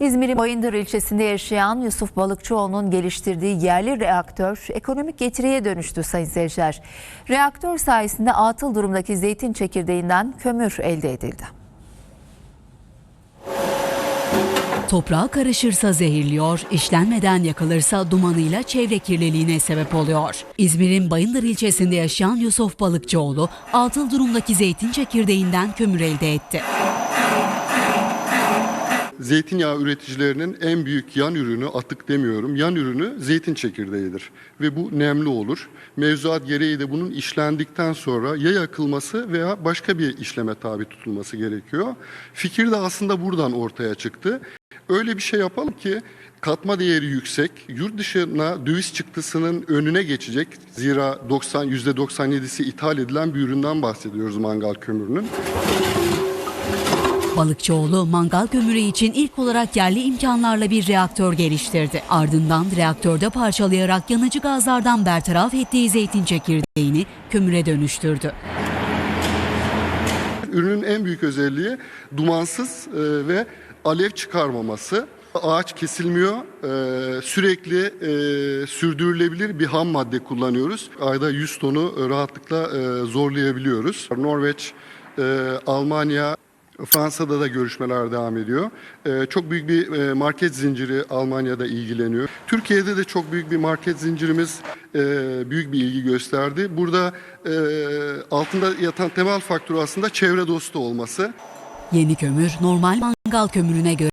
İzmir'in Bayındır ilçesinde yaşayan Yusuf Balıkçıoğlu'nun geliştirdiği yerli reaktör ekonomik getiriye dönüştü sayın seyirciler. Reaktör sayesinde atıl durumdaki zeytin çekirdeğinden kömür elde edildi. Toprağa karışırsa zehirliyor, işlenmeden yakılırsa dumanıyla çevre kirliliğine sebep oluyor. İzmir'in Bayındır ilçesinde yaşayan Yusuf Balıkçıoğlu, atıl durumdaki zeytin çekirdeğinden kömür elde etti. Zeytinyağı üreticilerinin en büyük yan ürünü atık demiyorum. Yan ürünü zeytin çekirdeğidir ve bu nemli olur. Mevzuat gereği de bunun işlendikten sonra ya yakılması veya başka bir işleme tabi tutulması gerekiyor. Fikir de aslında buradan ortaya çıktı. Öyle bir şey yapalım ki katma değeri yüksek, yurt dışına döviz çıktısının önüne geçecek. Zira 90 %97'si ithal edilen bir üründen bahsediyoruz mangal kömürünün. Balıkçıoğlu mangal kömürü için ilk olarak yerli imkanlarla bir reaktör geliştirdi. Ardından reaktörde parçalayarak yanıcı gazlardan bertaraf ettiği zeytin çekirdeğini kömüre dönüştürdü. Ürünün en büyük özelliği dumansız e, ve alev çıkarmaması. Ağaç kesilmiyor, e, sürekli e, sürdürülebilir bir ham madde kullanıyoruz. Ayda 100 tonu rahatlıkla zorlayabiliyoruz. Norveç, Almanya, Fransa'da da görüşmeler devam ediyor. E, çok büyük bir e, market zinciri Almanya'da ilgileniyor. Türkiye'de de çok büyük bir market zincirimiz e, büyük bir ilgi gösterdi. Burada e, altında yatan temel faktör aslında çevre dostu olması. Yeni kömür normal mangal kömürüne göre